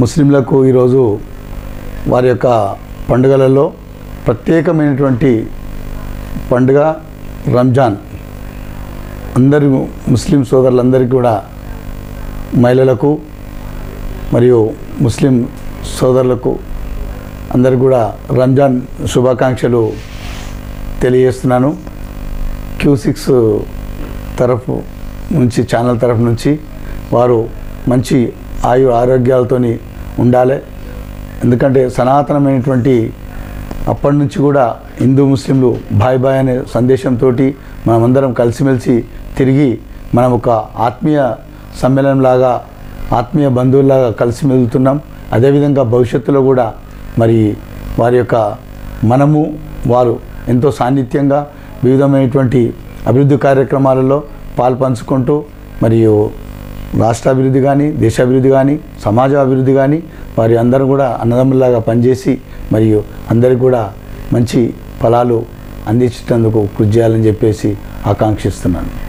ముస్లింలకు ఈరోజు వారి యొక్క పండుగలలో ప్రత్యేకమైనటువంటి పండుగ రంజాన్. అందరి ముస్లిం సోదరులందరికీ కూడా మహిళలకు మరియు ముస్లిం సోదరులకు అందరికీ కూడా రంజాన్ శుభాకాంక్షలు తెలియజేస్తున్నాను. క్యూ సిక్స్ తరఫు నుంచి ఛానల్ తరఫు నుంచి వారు మంచి ఆయు ఆరోగ్యాలతోని ఉండాలి. ఎందుకంటే సనాతనమైనటువంటి అప్పటి నుంచి కూడా హిందూ ముస్లింలు బాయ్ బాయ్ అనే సందేశంతో మనమందరం కలిసిమెలిసి తిరిగి మనం ఒక ఆత్మీయ సమ్మేళనంలాగా ఆత్మీయ బంధువుల్లాగా కలిసి మెలుతున్నాం అదేవిధంగా భవిష్యత్తులో కూడా మరి వారి యొక్క మనము వారు ఎంతో సాన్నిధ్యంగా వివిధమైనటువంటి అభివృద్ధి కార్యక్రమాలలో పాల్పంచుకుంటూ మరియు రాష్ట్ర అభివృద్ధి కానీ దేశాభివృద్ధి కానీ సమాజ అభివృద్ధి కానీ వారి అందరూ కూడా అన్నదమ్ములాగా పనిచేసి మరియు అందరికీ కూడా మంచి ఫలాలు అందించినందుకు కృషి చేయాలని చెప్పేసి ఆకాంక్షిస్తున్నాను.